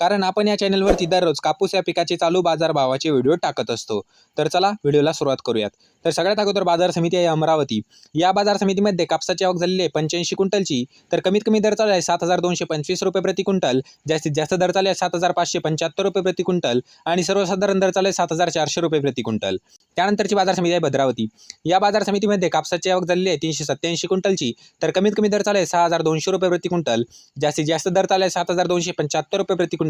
कारण आपण या चॅनलवरती दररोज कापूस या पिकाचे चालू बाजारभावाचे व्हिडिओ टाकत असतो. तर चला व्हिडिओला सुरुवात करूयात. तर सगळ्यात अगोदर बाजार समिती आहे अमरावती. या बाजार समितीमध्ये कापसाची आवक झालेली आहे पंच्याऐंशी क्विंटलची. तर कमीत कमी दर चालू आहे सात हजार दोनशे पंचवीस रुपये प्रति क्विंटल. जास्तीत जास्त दर चालू आहे सात हजार पाचशे पंच्याहत्तर रुपये प्रति क्विंटल. आणि सर्वसाधारण दर चालू आहे सात हजार चारशे रुपये प्रति क्विंटल. त्यानंतरची बाजार समिती आहे भद्रावती. या बाजार समितीमध्ये कापसाची आवक झालेली आहे तीनशे सत्त्याऐंशी क्विंटलची. तर कमीत कमी दर चालू आहे सहा हजार दोनशे रुपये प्रति क्विंटल. जास्तीत जास्त दर चालू आहे सात हजार दोनशे पंच्याहत्तर रुपये प्रति क्विंटल.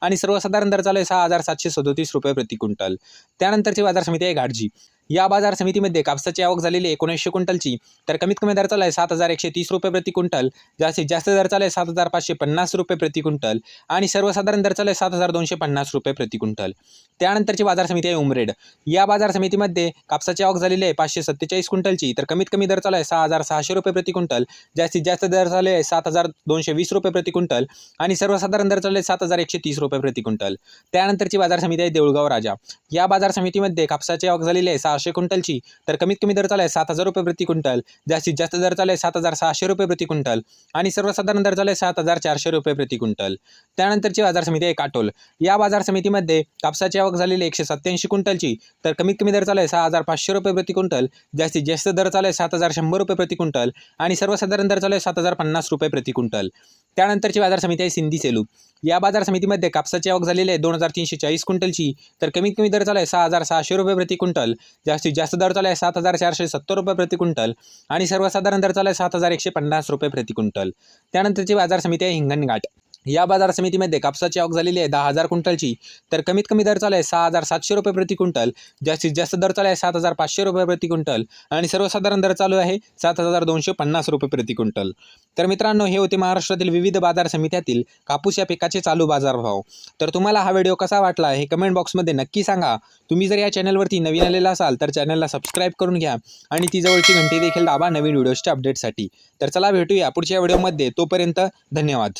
आणि सर्वसाधारण दर चालू आहे सहा हजार सातशे सदोतीस रुपये प्रति क्विंटल. त्यानंतरची बाजार समिती आहे घाटजी. या बाजार समितीमध्ये कापसाची आवक झालेली आहे एकोणीसशे क्विंटलची. तर कमीत कमी दर चालू आहे सात हजार एकशे तीस रुपये प्रति क्विंटल. जास्तीत जास्त दर चालू आहे सात हजार पाचशे पन्नास रुपये प्रति क्विंटल. आणि सर्वसाधारण दर चालू आहे सात हजार दोनशे पन्नास रुपये प्रति क्विंटल. त्यानंतरची बाजार समिती आहे उमरेड. या बाजार समितीमध्ये कापसाची आवक झालेली आहे पाचशे सत्तेचाळीस क्विंटलची. तर कमीत कमी दर चालू आहे सहा हजार सहाशे रुपये प्रति क्विंटल. जास्तीत जास्त दर चालू आहे सात हजार दोनशे वीस रुपये प्रति क्विंटल. आणि सर्वसाधारण दर चालू आहे सात हजार एकशे तीस रुपये प्रति क्विंटल. त्यानंतरची बाजार समिती आहे देऊळगाव राजा. या बाजार समितीमध्ये कापसाची आवक झालेली आहे सहाशे क्विंटलची तर कमीत कमी दर चालू आहे सात हजार रुपये प्रति क्विंटल. जास्तीत जास्त दर चालू आहे सात हजार सहाशे रुपये प्रति क्विंटल. आणि सर्वसाधारण दर चालू आहे सात हजार चारशे रुपये प्रति क्विंटल. त्यानंतरची बाजार समिती आहे काटोल. या बाजार समितीमध्ये कापसाची आवक झालेली एकशे सत्त्याऐंशी क्विंटलची तर कमीत कमी दर चालू आहे सहा हजार पाचशे रुपये प्रति क्विंटल. जास्तीत जास्त दर चालू आहे सात हजार शंभर रुपये प्रति क्विंटल. आणि सर्वसाधारण दर चालू आहे सात हजार पन्नास रुपये प्रति क्विंटल. त्यानंतरची बाजार समिती आहे सिंधी सेलू. या बाजार समितीमध्ये कापसाची आवक झालेली आहे दोन हजार तीनशे चाळीस क्विंटलची. तर कमीत कमी दर चालू आहे सहा हजार सहाशे रुपये प्रति क्विंटल. जास्तीत जास्त दर चालू आहे सात हजार चारशे सत्तर रुपये प्रति क्विंटल. आणि सर्वसाधारण दर चालू आहे सात हजार एकशे पन्नास रुपये प्रति क्विंटल. त्यानंतरची बाजार समिती आहे हिंगणघाट. या बाजार समितीमध्ये कापसाची आवक झालेली आहे दहा हजार क्विंटलची. तर कमीत कमी दर चालू आहे सहा हजार सातशे रुपये प्रति क्विंटल. जास्तीत जास्त दर चालू आहे सात हजार पाचशे रुपये प्रति क्विंटल. आणि सर्वसाधारण दर चालू आहे सात हजार दोनशे पन्नास रुपये प्रति क्विंटल. तर मित्रांनो हे होते महाराष्ट्रातील विविध बाजार समित्यातील कापूस या पिकाचे चालू बाजारभाव. तर तुम्हाला हा व्हिडिओ कसा वाटला हे कमेंट बॉक्समध्ये नक्की सांगा. तुम्ही जर या चॅनलवरती नवीन आलेला असाल तर चॅनलला सबस्क्राईब करून घ्या आणि ती जवळची घंटी देखील दाबा नवीन व्हिडिओच्या अपडेटसाठी. तर चला भेटूया पुढच्या व्हिडिओमध्ये. तोपर्यंत धन्यवाद.